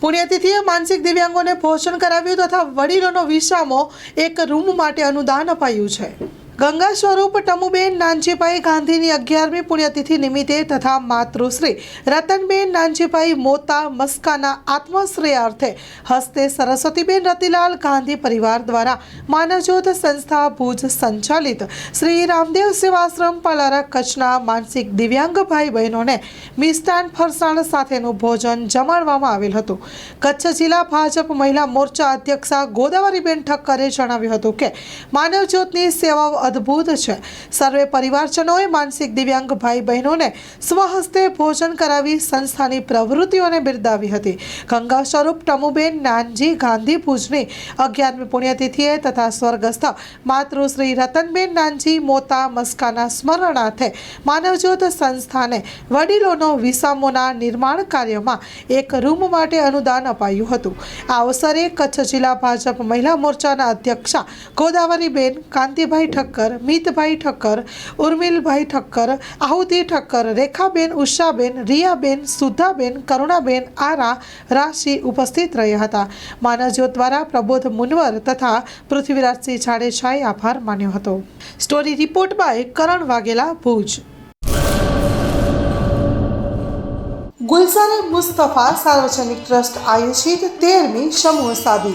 પુણ્યતિથિએ માનસિક દિવ્યાંગોને ભોજન કરાવ્યું તથા વડીલોનો વિશ્રામો એક રૂમ માટે અનુદાન અપાયું છે. ગંગા સ્વરૂપ ટમુબેન નાનજીભાઈ ગાંધીની અગિયારમી પુણ્યતિથિ નિમિત્તે તથા માતૃશ્રી રતનબેન નાનજીભાઈ મોતા મસ્કાના આત્મશ્રેય અર્થે હસ્તે સરસ્વતીબેન રતિલાલ ગાંધી પરિવાર દ્વારા માનવજ્યોત સંસ્થા ભુજ સંચાલિત શ્રી રામદેવ સેવાશ્રમ પાલારા કચ્છના માનસિક દિવ્યાંગ ભાઈ બહેનોને મિષ્ટાન ફરસાણ સાથેનું ભોજન જમાડવામાં આવેલ હતું. કચ્છ જિલ્લા ભાજપ મહિલા મોરચા અધ્યક્ષા ગોદાવરીબેન ઠક્કરે જણાવ્યું હતું કે માનવજ્યોતની સેવાઓ અદ્ભુત છે. સર્વે પરિવારજનોએ માનસિક દિવ્યાંગ ભાઈ બહેનોને સ્વહસ્તે ભોજન કરાવી સંસ્થાની પ્રવૃત્તિઓને બિરદાવી હતી. ગંગા સ્વરૂપ ટમુબેન નાનજી ગાંધી ભુજની અગિયારમી પુણ્યતિથિએ તથા સ્વર્ગસ્થ માતૃશ્રી રતનબેન નાનજી મોતા મસ્કાના સ્મરણાર્થે માનવજ્યોત સંસ્થાને વડીલોનો વિસામોના નિર્માણ કાર્યમાં એક રૂમ માટે અનુદાન અપાયું હતું. આ અવસરે કચ્છ જિલ્લા ભાજપ મહિલા મોરચાના અધ્યક્ષા ગોદાવરીબેન કાંતિભાઈ ઠક્કર મિતભાઈ ઠક્કર, ઉર્મિલભાઈ ઠક્કર, આહુતિ ઠક્કર, રેખાબેન, ઉષાબેન, રિયાબેન, સુધાબેન, કરુણાબેન, આરા, રાશિ ઉપસ્થિત રહ્યા હતા. માનવજ્યોત દ્વારા પ્રબોધ મુનવર તથા પૃથ્વીરાજસિંહ જાડેજાએ આભાર માન્યો હતો. Story report by Karan Vaghela, Bhuj. Gulzar Mustafa સાર્વજનિક ટ્રસ્ટ આયોજિત તેરમી સમૂહ સાદી